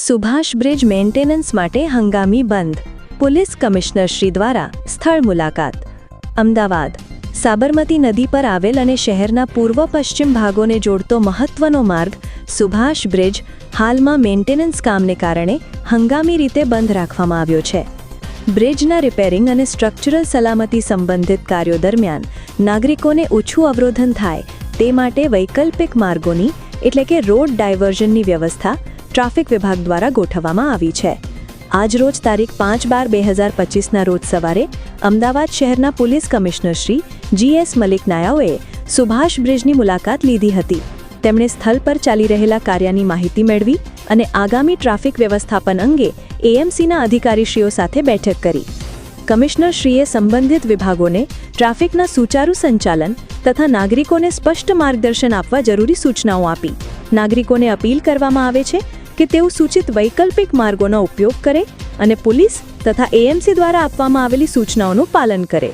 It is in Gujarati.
સુભાષ બ્રિજ મેન્ટેનન્સ માટે હંગામી બંધ. પોલીસ કમિશનર શ્રી દ્વારા સ્થળ મુલાકાત. અમદાવાદ. સાબરમતી નદી પર આવેલ અને શહેરના પૂર્વ પશ્ચિમ ભાગોને જોડતો મહત્વનો માર્ગ સુભાષ બ્રિજ હાલમાં મેન્ટેનન્સ કામને કારણે હંગામી રીતે બંધ રાખવામાં આવ્યો છે. બ્રિજના રિપેરિંગ અને સ્ટ્રક્ચરલ સલામતી સંબંધિત કાર્યો દરમિયાન નાગરિકોને ઓછું અવરોધન થાય તે માટે વૈકલ્પિક માર્ગોની, એટલે કે રોડ ડાયવર્ઝનની વ્યવસ્થા ટ્રાફિક વિભાગ દ્વારા ગોઠવવામાં આવી છે. આજરોજ તારીખ પાંચ બાર બે હજાર પચીસના રોજ સવારે અમદાવાદ શહેરના police commissioner Shri GS Malik નાયાઓએ Subhash બ્રિજની મુલાકાત લીધી હતી. તેમણે સ્થળ પર ચાલી રહેલા કાર્યની માહિતી મેળવી અને આગામી ટ્રાફિક વ્યવસ્થાપન અંગે એએમસીના અધિકારીશ્રીઓ સાથે બેઠક કરી. કમિશનરશ્રીએ સંબંધિત વિભાગોને ટ્રાફિકના સુચારુ સંચાલન તથા નાગરિકોને સ્પષ્ટ માર્ગદર્શન આપવા જરૂરી સૂચનાઓ આપી. નાગરિકોને અપીલ કરવામાં આવે છે કે તેઓ સૂચિત વૈકલ્પિક માર્ગોનો ઉપયોગ કરે અને પોલીસ તથા એએમસી દ્વારા આપવામાં આવેલી સૂચનાઓનું પાલન કરે.